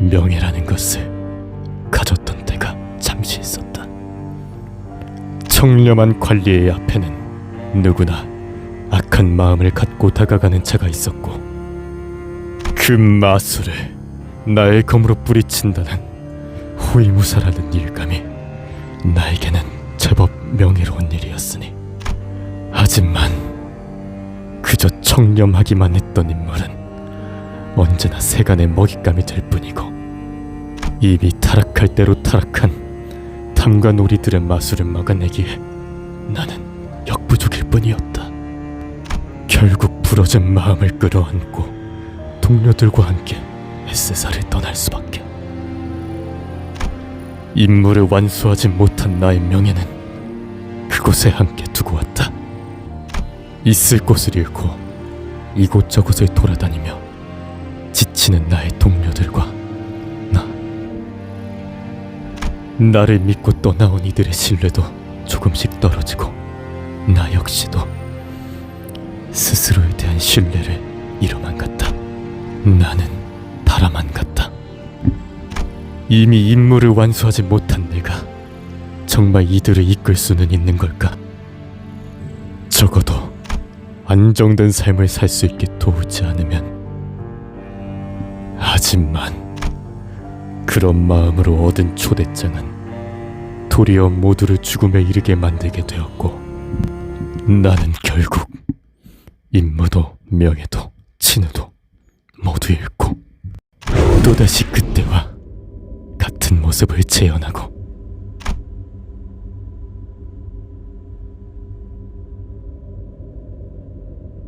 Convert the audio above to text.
명예라는 것을 가졌던 때가 잠시 있었다. 청렴한 관리의 앞에는 누구나 악한 마음을 갖고 다가가는 자가 있었고 그 마술을 나의 검으로 뿌리친다는 호위무사라는 일감이 나에게는 제법 명예로운 일이었으니 하지만 그저 청렴하기만 했던 인물은 언제나 세간의 먹잇감이 될 뿐이고 이미 타락할 대로 타락한 탐과 놀이들의 마술을 막아내기에 나는 역부족일 뿐이었다. 결국 부러진 마음을 끌어안고 동료들과 함께 에세사를 떠날 수밖에. 임무를 완수하지 못한 나의 명예는 그곳에 함께 두고 왔다. 있을 곳을 잃고 이곳저곳을 돌아다니며 지치는 나의 동료들과 나를 믿고 떠나온 이들의 신뢰도 조금씩 떨어지고 나 역시도 스스로에 대한 신뢰를 잃어만 갔다. 나는 바라만 갔다. 이미 임무를 완수하지 못한 내가 정말 이들을 이끌 수는 있는 걸까? 적어도 안정된 삶을 살 수 있게 도우지 않으면 하지만 그런 마음으로 얻은 초대장은 도리어 모두를 죽음에 이르게 만들게 되었고 나는 결국 임무도 명예도 진우도 모두 잃고 또다시 그때와 같은 모습을 재현하고